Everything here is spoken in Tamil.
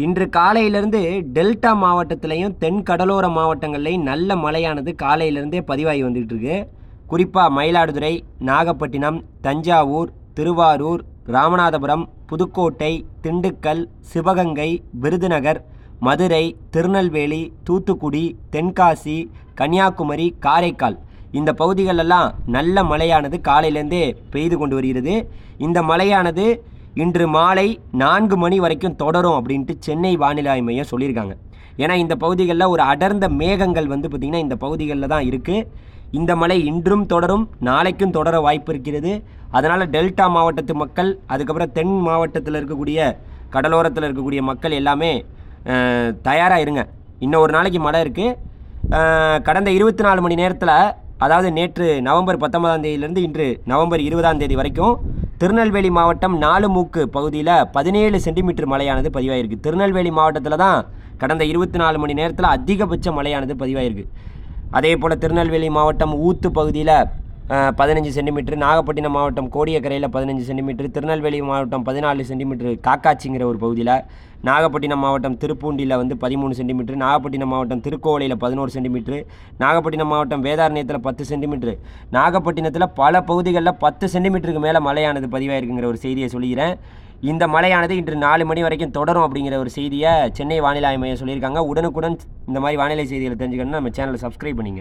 இன்று காலையிலிருந்து டெல்டா மாவட்டத்திலையும் தென் கடலோர மாவட்டங்கள்லையும் நல்ல மழையானது காலையிலிருந்தே பதிவாகி வந்துகிட்டு இருக்கு குறிப்பாக மயிலாடுதுறை நாகப்பட்டினம் தஞ்சாவூர் திருவாரூர் ராமநாதபுரம் புதுக்கோட்டை திண்டுக்கல் சிவகங்கை விருதுநகர் மதுரை திருநெல்வேலி தூத்துக்குடி தென்காசி கன்னியாகுமரி காரைக்கால். இந்த பகுதிகளெல்லாம் நல்ல மழையானது காலையிலேருந்தே பெய்து கொண்டு வருகிறது. இந்த மழையானது இன்று மாலை நான்கு மணி வரைக்கும் தொடரும் அப்படின்ட்டு சென்னை வானிலை ஆய்வு மையம் சொல்லியிருக்காங்க. ஏன்னா இந்த பகுதிகளில் ஒரு அடர்ந்த மேகங்கள் வந்து பார்த்திங்கன்னா இந்த பகுதிகளில் தான் இருக்குது இந்த மழை இன்றும் தொடரும் நாளைக்கும் தொடர வாய்ப்பு இருக்கிறது. அதனால் டெல்டா மாவட்டத்து மக்கள் அதுக்கப்புறம் தென் மாவட்டத்தில் இருக்கக்கூடிய கடலோரத்தில் இருக்கக்கூடிய மக்கள் எல்லாமே தயாராக இருங்க. இன்னும் ஒரு நாளைக்கு மழை இருக்குது கடந்த இருபத்தி நாலு மணி நேரத்தில் அதாவது நேற்று நவம்பர் பத்தொன்பதாம் தேதியிலேருந்து இன்று நவம்பர் இருபதாம் தேதி வரைக்கும் திருநெல்வேலி மாவட்டம் நாலுமூக்கு பகுதியில் பதினேழு சென்டிமீட்டர் மழையானது பதிவாயிருக்கு. திருநெல்வேலி மாவட்டத்தில் தான் கடந்த இருபத்தி நாலு மணி நேரத்தில் அதிகபட்ச மழையானது பதிவாயிருக்கு. அதே போல் திருநெல்வேலி மாவட்டம் ஊத்து பகுதியில் பதினஞ்சு சென்டிமீட்டர். நாகப்பட்டினம் மாவட்டம் கோடியக்கரையில் பதினஞ்சு சென்டிமீட்டர். திருநெல்வேலி மாவட்டம் பதினாலு சென்டிமீட்டர் காக்காச்சிங்கிற ஒரு பகுதியில். நாகப்பட்டினம் மாவட்டம் திருப்பூண்டியில் வந்து பதிமூணு சென்டிமீட்டர். நாகப்பட்டினம் மாவட்டம் திருக்கோவிலையில் பதினோரு சென்டிமீட்டர். நாகப்பட்டினம் மாவட்டம் வேதாரண்யத்தில் பத்து சென்டிமீட்டர். நாகப்பட்டினத்தில் பல பகுதிகளில் பத்து சென்டிமீட்டருக்கு மேலே மழையானது பதிவாயிருக்குங்கிற ஒரு செய்தியை சொல்லிக்கிறேன். இந்த மழையானது இன்று நாலு மணி வரைக்கும் தொடரும் அப்படிங்கிற ஒரு செய்தியை சென்னை வானிலை மையம் சொல்லியிருக்காங்க. உடனுக்குடன் இந்த மாதிரி வானிலை செய்திகளை தெரிஞ்சுக்கணும்னா நம்ம சேனலை சப்ஸ்கிரைப் பண்ணிங்க.